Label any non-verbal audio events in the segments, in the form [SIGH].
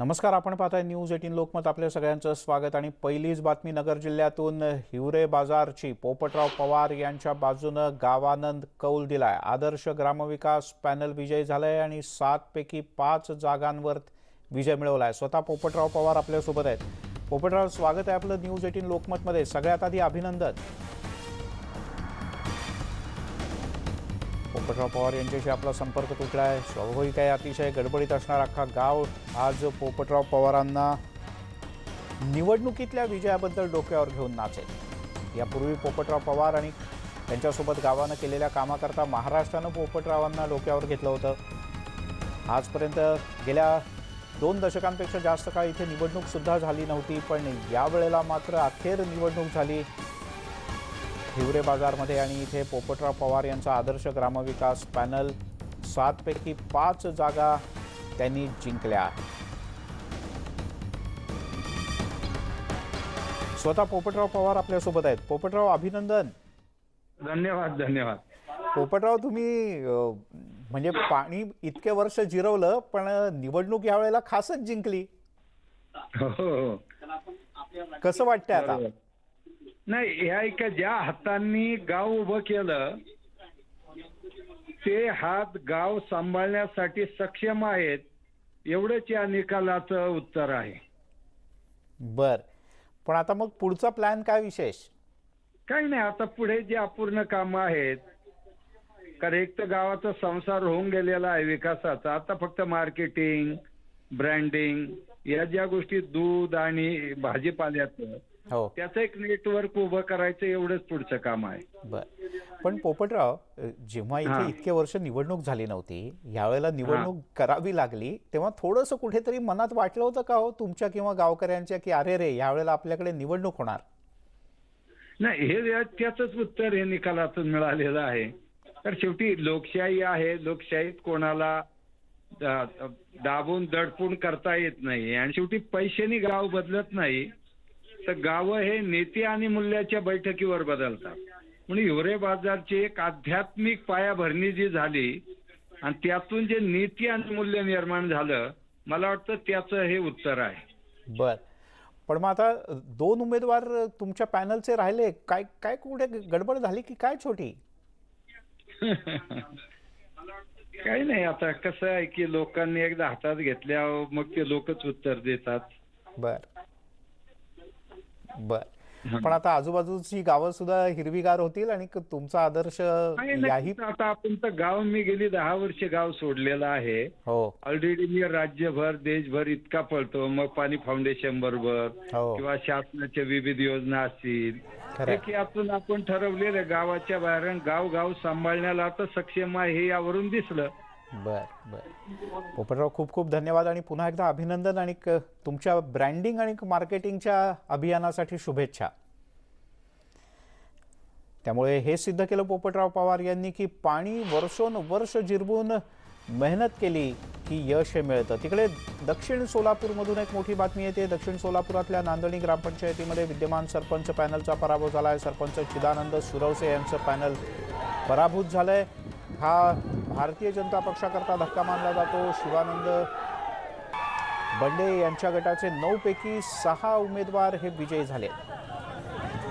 नमस्कार आपण पाहताय न्यूज एटीन लोकमत. आपल्या सगळ्यांचं स्वागत आणि पहिलीच बातमी नगर जिल्ह्यातून हिवरे बाजारची पोपटराव पवार यांच्या बाजूनं गावानंद कौल दिलाय. आदर्श ग्रामविकास पॅनल विजयी झालाय आणि सातपैकी पाच जागांवर विजय मिळवलाय. स्वतः पोपटराव पवार आपल्यासोबत आहेत. पोपटराव स्वागत आहे आपलं न्यूज एटीन लोकमतमध्ये. सगळ्यात आधी अभिनंदन. पोपटराव पवार यांच्याशी आपला संपर्क तुटला आहे. स्वाभाविक आहे अतिशय गडबडीत असणार अख्खा गाव. आज पोपटराव पवारांना निवडणुकीतल्या विजयाबद्दल डोक्यावर घेऊन नाचेल. यापूर्वी पोपटराव पवार आणि त्यांच्यासोबत गावानं केलेल्या कामाकरता महाराष्ट्रानं पोपटरावांना डोक्यावर घेतलं होतं. आजपर्यंत गेल्या दोन दशकांपेक्षा जास्त काळ इथे निवडणूकसुद्धा झाली नव्हती पण यावेळेला मात्र अखेर निवडणूक झाली. हिवरे बाजारमध्ये आणि इथे पोपटराव पवार यांचा आदर्श ग्रामविकास पॅनल. सातपैकी पाच जागा त्यांनी जिंकल्या. आहेत स्वतः पोपटराव पवार आपल्यासोबत आहेत. पोपटराव अभिनंदन. धन्यवाद धन्यवाद. पोपटराव तुम्ही म्हणजे पाणी इतके वर्ष जिरवलं पण निवडणूक यावेळेला खासच जिंकली. हो हो. कसं वाटतंय आता. नाही ह्या एका ज्या हातांनी गाव उभं केलं ते हात गाव सांभाळण्यासाठी सक्षम आहेत एवढंच या निकालाचं उत्तर आहे. बर. पण आता मग पुढचा प्लॅन काय विशेष? काही नाही आता पुढे जे अपूर्ण कामं आहेत कारण एक तर गावाचा संसार होऊन गेलेला आहे विकासाचा. आता फक्त मार्केटिंग ब्रँडिंग या ज्या गोष्टी दूध आणि भाजीपाल्याचं हो. त्याचं एक नेटवर्क उभं करायचं एवढंच पुढचं काम आहे. बर. पण पोपटराव जेव्हा इथे हा. इतके वर्ष निवडणूक झाली नव्हती यावेळेला निवडणूक करावी लागली तेव्हा थोडंसं कुठेतरी मनात वाटलं होतं का हो तुमच्या किंवा गावकऱ्यांच्या की अरे रे यावेळेला आपल्याकडे निवडणूक होणार? नाही हे या- त्याचंच उत्तर हे निकालातून मिळालेलं आहे. तर शेवटी लोकशाही आहे लोकशाहीत कोणाला दा- दाबून दडपून करता येत नाही. आणि शेवटी पैशानी गाव बदलत नाही. तर गावं हे नेते आणि मूल्याच्या बैठकीवर बदलतात. म्हणून हिवरे बाजारची एक आध्यात्मिक पायाभरणी जी झाली आणि त्यातून जे नीती आणि मूल्य निर्माण झालं मला वाटतं त्याचं हे उत्तर आहे. बर. पण मग आता दोन उमेदवार तुमच्या पॅनलचे राहिले काय काय कुठे गडबड झाली की काय छोटी? [LAUGHS] काही नाही आता कसं आहे की लोकांनी एकदा हातात घेतल्यावर मग ते लोकच उत्तर देतात. बर. बर. पण आता आजूबाजूची गावं सुद्धा हिरवीगार होतील आणि क- तुमचा आदर्श याही आता आपण तर गाव मी गेली दहा वर्ष गाव सोडलेलं आहे. हो. ऑलरेडी मी राज्यभर देशभर इतका पळतो. मग पाणी फाउंडेशन बरोबर हो. किंवा शासनाच्या विविध योजना असतील. खरंय. एक यातून आपण ठरवलेलं गावाच्या बाहेर आणि गाव गाव सांभाळण्याला आता सक्षम आहे हे यावरून दिसलं. बर बर. पोपटराव खूप खूप धन्यवाद आणि पुन्हा एकदा अभिनंदन आणि तुमच्या ब्रँडिंग आणि मार्केटिंगच्या अभियानासाठी शुभेच्छा. त्यामुळे हे सिद्ध केलं पोपटराव पवार यांनी की पाणी वर्षोन वर्ष जिरवून मेहनत केली की यश हे मिळतं. तिकडे दक्षिण सोलापूरमधून एक मोठी बातमी येते. दक्षिण सोलापुरातल्या नांदणी ग्रामपंचायतीमध्ये विद्यमान सरपंच पॅनलचा पराभव झाला आहे सरपंच चिदानंद सुरवसे यांचं पॅनल पराभूत झालं आहे हा भारतीय जनता पक्षाकरता धक्का मानला जातो. शिवानंद बंडे यांच्या गटाचे नऊपैकी सहा उमेदवार हे विजयी झाले.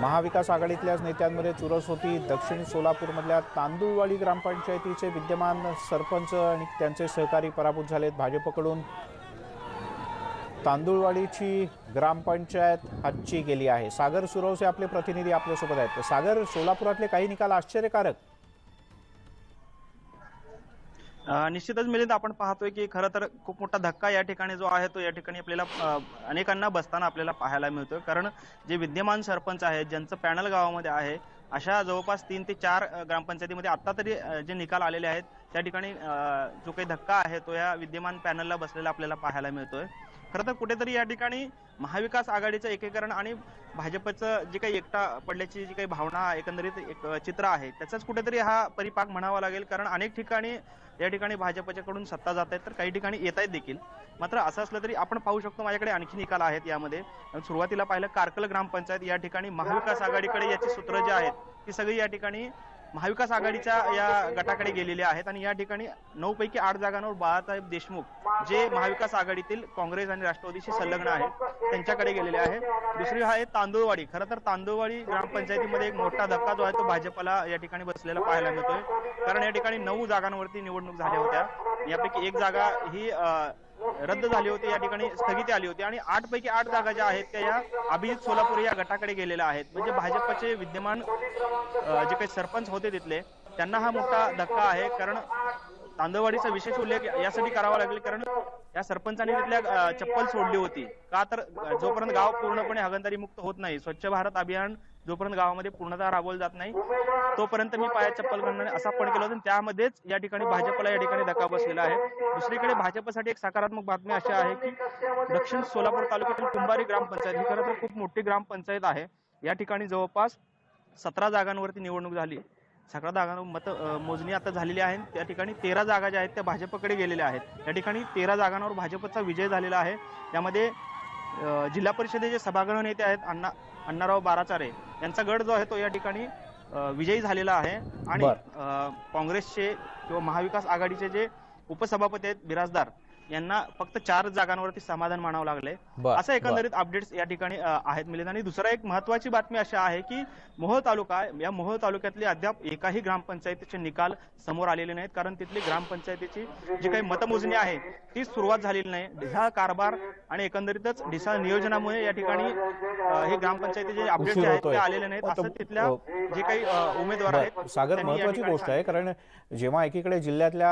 महाविकास आघाडीतल्याच नेत्यांमध्ये चुरस होती. दक्षिण सोलापूरमधल्या तांदूळवाडी ग्रामपंचायतीचे विद्यमान सरपंच आणि त्यांचे सहकारी पराभूत झालेत भाजपकडून. तांदूळवाडीची ग्रामपंचायत हातची गेली आहे. सागर सुरवसे आपले प्रतिनिधी आपल्यासोबत आहेत. सागर सोलापुरातले काही निकाल आश्चर्यकारक? निश्चितच मिलिंद आपण पाहतोय की खरं तर खूप मोठा धक्का या ठिकाणी जो आहे तो या ठिकाणी आपल्याला अनेकांना बसताना आपल्याला पाहायला मिळतोय. कारण जे विद्यमान सरपंच आहेत ज्यांचं पॅनल गावामध्ये आहे अशा जवळपास तीन ते चार ग्रामपंचायतीमध्ये आता तरी जे निकाल आलेले आहेत त्या ठिकाणी जो काही धक्का आहे तो या विद्यमान पॅनलला बसलेला आपल्याला पाहायला मिळतोय. खरं तर कुठेतरी या ठिकाणी महाविकास आघाडीचं एकीकरण आणि भाजपचं जे काही एकटा पडल्याची जी काही भावना एकंदरीत एक चित्र आहे त्याचाच कुठेतरी हा परिपाक म्हणावा लागेल. कारण अनेक ठिकाणी या ठिकाणी भाजपच्याकडून सत्ता जात आहेत तर काही ठिकाणी येत आहेत देखील. मात्र असं असलं तरी आपण पाहू शकतो माझ्याकडे आणखी निकाल आहेत यामध्ये. सुरुवातीला पाहिलं कारकल ग्रामपंचायत या ठिकाणी महाविकास आघाडीकडे याची सूत्र जी आहेत ती सगळी या ठिकाणी महाविकास आघाडीच्या या गटाकडे गेलेले आहेत आणि या ठिकाणी नऊ पैकी आठ जागांवर बाळासाहेब देशमुख जे महाविकास आघाडीतील काँग्रेस आणि राष्ट्रवादीशी संलग्न आहेत त्यांच्याकडे गेलेले आहे दुसरी आहे तांदूळवाडी. खरं तर तांदूळवाडी ग्रामपंचायतीमध्ये एक मोठा धक्का जो आहे तो भाजपला या ठिकाणी बसलेला पाहायला मिळतोय. कारण या ठिकाणी नऊ जागांवरती निवडणूक झाल्या होत्या. यापैकी एक जागा ही रद्द झाली होती. या ठिकाणी स्थगिती आली होती. आणि आठ पैकी आठ जागा ज्या आहेत त्या या अभिजित सोलापूर या गटाकडे गेलेल्या आहेत. म्हणजे भाजपचे विद्यमान जे काही सरपंच होते तिथले त्यांना हा मोठा धक्का आहे. कारण तांदळवाडीचा विशेष उल्लेख यासाठी करावा लागेल. कारण या सरपंचांनी तिथल्या चप्पल सोडली होती. का तर जोपर्यंत गाव पूर्णपणे हगणदारी मुक्त होत नाही स्वच्छ भारत अभियान जोपर्यंत गावामध्ये पूर्णतः राबवलं जात नाही तोपर्यंत मी पाया चप्पल घालणार असा पण केलं होतं त्यामध्येच या ठिकाणी भाजपला या ठिकाणी धक्का बसलेला आहे. दुसरीकडे भाजपसाठी एक सकारात्मक बातमी अशी आहे की दक्षिण सोलापूर तालुक्यातील कुंभारी ग्रामपंचायत ही खरं तर खूप मोठी ग्रामपंचायत आहे. या ठिकाणी जवळपास सतरा जागांवरती निवडणूक झाली. सतरा जागांवर मत मोजणी आता झालेली आहे. त्या ठिकाणी तेरा जागा ज्या आहेत त्या भाजपकडे गेलेल्या आहेत. या ठिकाणी तेरा जागांवर भाजपचा विजय झालेला आहे. त्यामध्ये जिल्हा परिषदेचे सभागृह नेते आहेत. अण्णा अण्णाराव बाराचारे यांचा गट जो आहे तो या ठिकाणी विजयी झालेला आहे. आणि काँग्रेसचे किंवा महाविकास आघाडीचे जे उपसभापती आहेत बिराजदार यांना फक्त चार जागांवरती समाधान मानावं लागलंय. असं एकंदरीत अपडेट्स या ठिकाणी आहेत मिलिंद. आणि दुसरा एक महत्वाची बातमी अशी आहे की मोहोळ तालुका या मोहोळ तालुक्यातले अद्याप एकाही ग्रामपंचायतीचे निकाल समोर आलेले नाहीत. कारण तिथली ग्रामपंचायतीची जी काही मतमोजणी आहे ती सुरुवात झालेली नाही. ढिसाळ कारभार आणि एकंदरीतच ढिसाळ नियोजनामुळे या ठिकाणी हे ग्रामपंचायतीचे जे आहेत. ते आलेले नाहीत. असं तिथल्या अ, जे काही उमेदवार आहेत सागर महत्वाची गोष्ट आहे कारण जेव्हा एकीकडे जिल्ह्यातल्या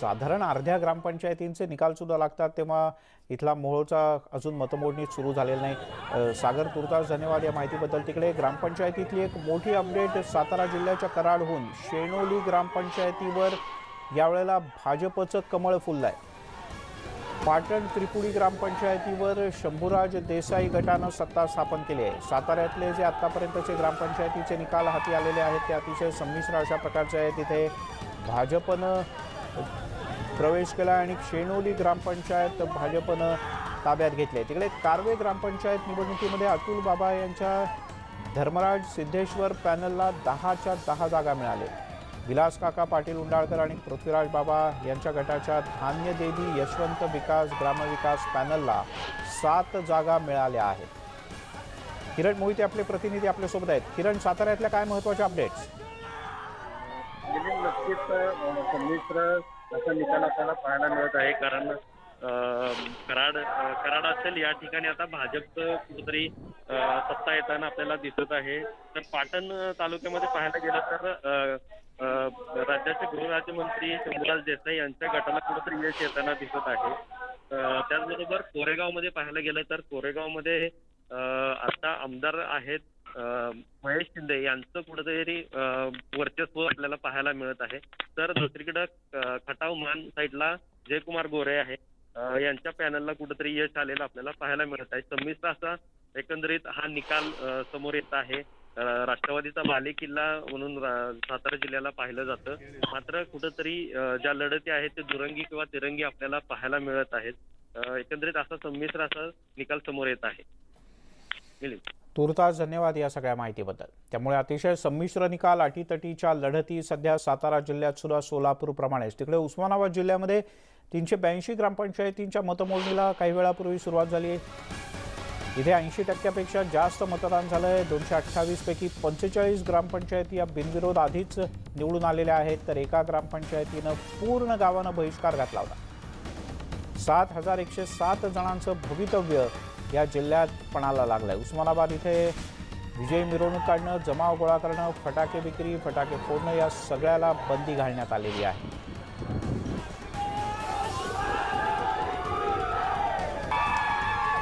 साधारण अर्ध्या ग्रामपंचायतींचे निकाल निकालसुद्धा लागतात तेव्हा इथला मोहोळचा अजून मतमोडणी सुरू झालेली नाही. सागर तुर्तास धन्यवाद या माहितीबद्दल. तिकडे ग्रामपंचायतीतली एक मोठी अपडेट सातारा जिल्ह्याच्या कराडहून. शेणोली ग्रामपंचायतीवर यावेळेला भाजपचं कमळ फुललं आहे पाटण त्रिपुडी ग्रामपंचायतीवर शंभूराज देसाई गटानं सत्ता स्थापन केली आहे. साताऱ्यातले जे आत्तापर्यंतचे ग्रामपंचायतीचे निकाल हाती आलेले आहेत ते अतिशय संमिश्र अशा प्रकारचे आहे तिथे भाजपनं प्रवेश केला आणि शेणोली ग्रामपंचायत भाजपनं ताब्यात घेतली. तिकडे कारवे ग्रामपंचायत निवडणुकीमध्ये अतुल बाबा यांच्या धर्मराज सिद्धेश्वर पॅनलला दहाच्या दहा जागा मिळाल्या विलास काका पाटील उंडाळकर आणि पृथ्वीराज बाबा यांच्या गटाच्या धान्य देवी यशवंत विकास ग्रामविकास पॅनलला सात जागा मिळाल्या आहेत. किरण मोहिते आपले प्रतिनिधी आपल्यासोबत आहेत. किरण साताऱ्यातल्या काय महत्त्वाच्या अपडेट्स गेली असा निकाल आपल्याला पाहायला मिळत आहे. कारण अ, कराड कराड असेल या ठिकाणी आता भाजपचं कुठेतरी सत्ता येताना आपल्याला दिसत आहे. तर पाटण तालुक्यामध्ये पाहायला गेलं तर राज्याचे गृहराज्यमंत्री शंभूराज देसाई यांच्या गटाला कुठेतरी यश येताना दिसत आहे. त्याचबरोबर कोरेगावमध्ये पाहायला गेलं तर कोरेगावमध्ये अ, आता आमदार आहेत महेश शिंदे यांचं कुठेतरी वर्चस्व आपल्याला पाहायला मिळत आहे. तर दुसरीकडे खटाव मान साईडला जयकुमार गोरे आहे. यांच्या पॅनलला कुठेतरी यश आलेलं आपल्याला पाहायला मिळत आहे. संमिश्र असा एकंदरीत हा निकाल समोर येत आहे. राष्ट्रवादीचा बाले किल्ला म्हणून सातारा जिल्ह्याला पाहिलं जातं. मात्र कुठेतरी ज्या लढती आहेत ते दुरंगी किंवा तिरंगी आपल्याला पाहायला मिळत आहेत. एकंदरीत असा संमिश्र असा निकाल समोर येत आहे. तुर्तास धन्यवाद या सगळ्या माहितीबद्दल. त्यामुळे अतिशय संमिश्र निकाल अटीतटीच्या लढती सध्या सातारा जिल्ह्यात सुद्धा सोलापूरप्रमाणेच. तिकडे उस्मानाबाद जिल्ह्यामध्ये तीनशे ब्याऐंशी ग्रामपंचायतींच्या मतमोजणीला काही वेळापूर्वी सुरुवात झाली आहे. इथे ऐंशी टक्क्यापेक्षा जास्त मतदान झालं आहे दोनशे अठ्ठावीसपैकी पंचेचाळीस ग्रामपंचायती या बिनविरोध आधीच निवडून आलेल्या आहेत. तर एका ग्रामपंचायतीनं पूर्ण गावानं बहिष्कार घातला होता. सात हजार एकशे सात जणांचं भवितव्य या जिल्ह्यात पणाला आहे उस्मानाबाद इथे विजय मिरवणूक काढणं जमाव गोळा करणं फटाके विक्री फटाके फोडणं या सगळ्याला बंदी घालण्यात आलेली आहे.